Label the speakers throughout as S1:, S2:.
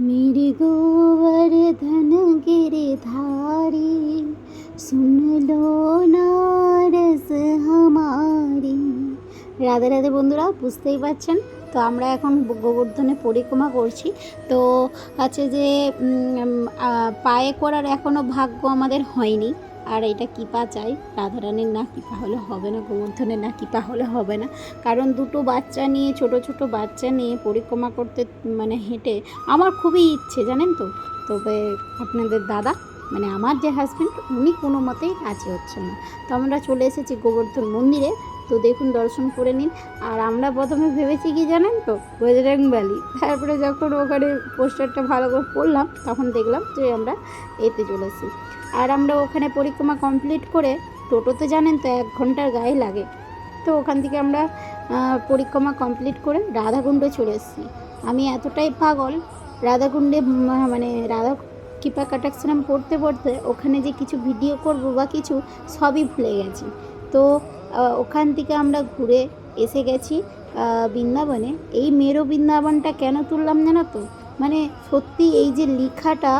S1: मेरे गोवर्धन गिरधारी सुन लो নারস হামারি রাধে রাধে বন্ধুরা বুঝতেই পারছেন তো আমরা এখন গোবর্ধনে পরিক্রমা করছি তো আছে যে উম, আহ, পায়ে করার এখনও ভাগ্য আমাদের হয়নি আর এটা কৃপা চাই, রাধারানীর না কিপা হলে হবে না, গোবর্ধনের না কৃপা হলে হবে না। কারণ দুটো বাচ্চা নিয়ে, ছোট ছোট বাচ্চা নিয়ে পরিক্রমা করতে মানে হেঁটে আমার খুবই ইচ্ছে, জানেন তো? তবে আপনাদের দাদা মানে আমার যে হাজব্যান্ড উনি কোনো মতেই রাজি হচ্ছেন না। তো আমরা চলে এসেছি গোবর্ধন মন্দিরে, তো দেখুন দর্শন করে নিন। আর আমরা প্রথমে ভেবেছি কি জানেন তো? বজরং ভ্যালি তারপরে যখন ওখানে পোস্টারটা ভালো করে পড়লাম, তখন দেখলাম যে আমরা এতে চলেছি আর আমরা ওখানে পরিক্রমা কমপ্লিট করে টোটোতে জানেন তো এক ঘণ্টার গায়ে লাগে। তো ওখান থেকে আমরা পরিক্রমা কমপ্লিট করে রাধাকুণ্ডে চলে এসেছি। আমি এতটাই পাগল, রাধাকুণ্ডে মানে রাধা কৃপা কাটাক্ষরম পড়তে পড়তে ওখানে যে কিছু ভিডিও করব বা কিছু, সবই ভুলে গেছি। তো ওখান থেকে আমরা ঘুরে এসে গেছি বৃন্দাবনে। এই মেরো বৃন্দাবনটা কেন তুললাম জানো তো? মানে সত্যি এই যে লেখাটা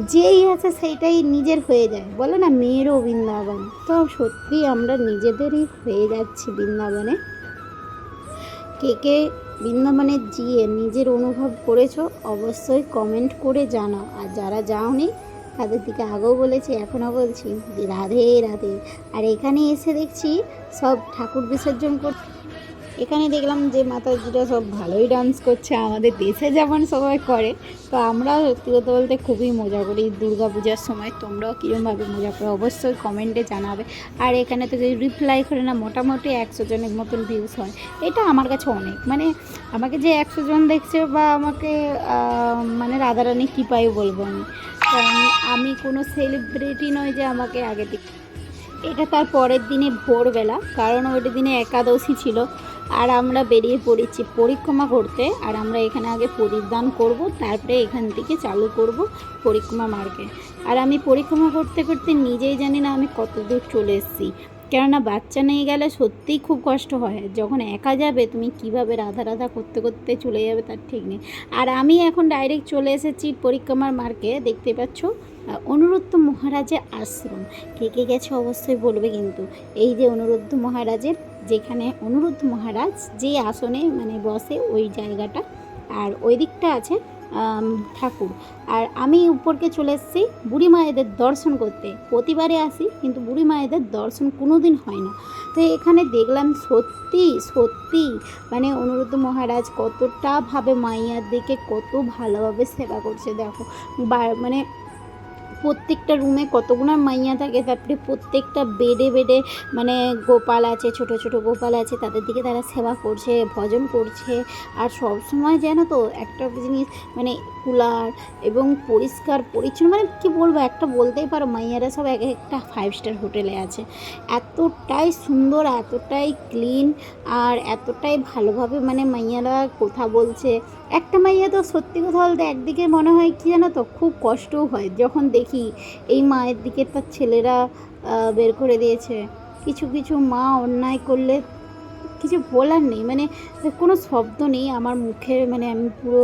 S1: যেই আছে সেইটাই নিজের হয়ে যায়। বলে না, মেয়েরও বৃন্দাবন। তো সত্যি আমরা নিজেদেরই হয়ে যাচ্ছি বৃন্দাবনে। কে কে বৃন্দাবনে গিয়ে নিজের অনুভব করেছ, অবশ্যই কমেন্ট করে জানাও। আর যারা যাওনি, তাদের দিকে আগেও বলেছি, এখনও বলছি, রাধে রাধে। আর এখানে এসে দেখছি সব ঠাকুর বিসর্জন কর এখানে দেখলাম যে মাতাজিরা সব ভালোই ডান্স করছে, আমাদের দেশে যেমন সবাই করে, তো আমরাও সত্যি কথা বলতে খুবই মজা করি দুর্গা পূজার সময়, তোমরাও কীরকমভাবে মজা করো অবশ্যই কমেন্টে জানাবে। আর এখানে তো যদি রিপ্লাই করে না, মোটামুটি একশো জনের মতন ভিউজ হয়। এটা আমার কাছে অনেক মানে আমাকে যে একশো জন দেখছে বা আমাকে মানে রাধারানী কী পাই বলব আমি। কারণ আমি কোনো সেলিব্রিটি নয় যে আমাকে আগে দিক এটা তার পরের দিনে ভোরবেলা, কারণ ওই দিনে একাদশী ছিল। আর আমরা বেরিয়ে পড়েছি পরিক্রমা করতে। আর আমরা এখানে আগে পরিদান করব, তারপরে এখান থেকে চালু করব পরিক্রমা মার্গে। আর আমি পরিক্রমা করতে করতে নিজেই জানি না আমি কত দূর চলে এসেছি। কেননা বাচ্চা নিয়ে গেলে সত্যিই খুব কষ্ট হয়। যখন একা যাবে, তুমি কীভাবে রাধা রাধা করতে করতে চলে যাবে তার ঠিক নেই। আর আমি এখন ডাইরেক্ট চলে এসেছি পরিক্রমার মার্কে দেখতে পাচ্ছ, অনুরুদ্ধ মহারাজের আশ্রম। কে কে গেছে অবশ্যই বলবে কিন্তু। এই যে অনুরুদ্ধ মহারাজের যেখানে অনুরুদ্ধ মহারাজ যে আসনে মানে বসে ওই জায়গাটা। আর ওই দিকটা আছে ঠাকুর। আর আমি উপরকে চলে এসেছি বুড়ি মায়েদের দর্শন করতে। প্রতিবারে আসি, কিন্তু বুড়ি মায়েদের দর্শন কোনো দিন হয় না। তো এখানে দেখলাম সত্যি সত্যি মানে অনুরুদ্ধ মহারাজ কতটা ভাবে মাইয়ার দিকে কত ভালোভাবে সেবা করছে, দেখো। বা মানে প্রত্যেকটা রুমে কতগুলো মাইয়া থাকে, তারপরে প্রত্যেকটা বেডে বেডে মানে গোপাল আছে, ছোট ছোট গোপাল আছে, তাদের দিকে তারা সেবা করছে, ভজন করছে। আর সব সময় যেন তো, একটা জিনিস মানে কুলার এবং পরিষ্কার, পরিচ্ছন্ন মানে কি বলব, একটা বলতেই পারো মাইয়ারা সব এক একটা ফাইভ স্টার হোটেলে আছে। এতটাই সুন্দর, এতটাই ক্লিন আর এতটাই ভালোভাবে মানে মাইয়ারা কথা বলছে। একটা মাইয়া তো সত্যি কথা বলতে একদিকে মনে হয় কি জানো তো, খুব কষ্টও হয়। যখন দেখি এই মায়ের দিকে তার ছেলেরা বের করে দিয়েছে। কিছু কিছু মা অন্যায় করলে কিছু বলার নেই। মানে কোনো শব্দ নেই আমার মুখে। মানে আমি পুরো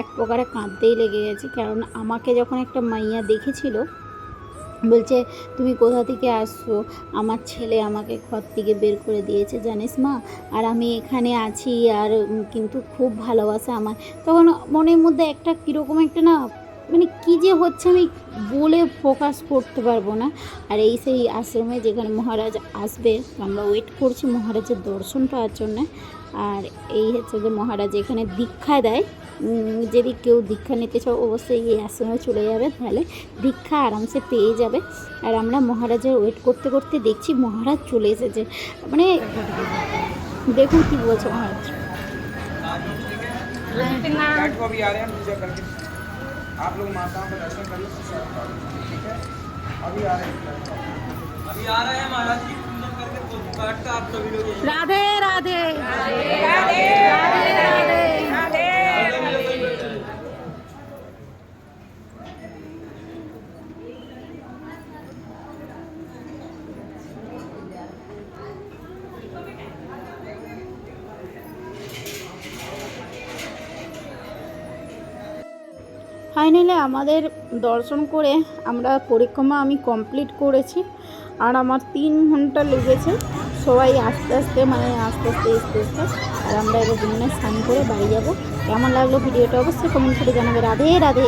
S1: এক প্রকারে কাঁদতেই লেগে গেছি। কারণ আমাকে যখন একটা মাইয়া দেখেছিল, বলছে, তুমি কোথা থেকে আসছো? আমার ছেলে আমাকে ঘর থেকে বের করে দিয়েছে, জানিস মা? আর আমি এখানে আছি, আর কিন্তু খুব ভালোবাসা আমার তখন মনের মধ্যে একটা কীরকম একটা না মানে কী যে হচ্ছে আমি বলে ফোকাস করতে পারব না। আর এই সেই আশ্রমে যেখানে মহারাজ আসবে আমরা ওয়েট করছি মহারাজের দর্শন পাওয়ার জন্যে। আর এই হচ্ছে যে মহারাজ এখানে দীক্ষা দেয়। যদি কেউ দীক্ষা নিতে চাও, অবশ্যই এই আশ্রমে চলে যাবে। তাহলে দীক্ষা আরামসে পেয়ে যাবে। আর আমরা মহারাজের ওয়েট করতে করতে দেখছি মহারাজ চলে এসেছে। মানে দেখুন কি বলছে মহারাজ।
S2: आप लोग माताओं का दर्शन कर लो ठीक है? अभी आ रहे हैं
S3: अभी आ रहे हैं महाराज जी पूजन करके तो आप सभी लोग राधे
S1: राधे। राधे राधे। ফাইনালি আমাদের দর্শন করে আমরা পরিক্রমা আমি কমপ্লিট করেছি। আর আমার তিন ঘণ্টা লেগেছে। সবাই আস্তে আস্তে মানে আস্তে আস্তে আস্তে আস্তে। আর আমরা এবার দুজনে স্নান করে বাড়ি যাব। কেমন লাগল ভিডিওটা অবশ্যই কমেন্ট করে জানাবে। রাধে রাধে।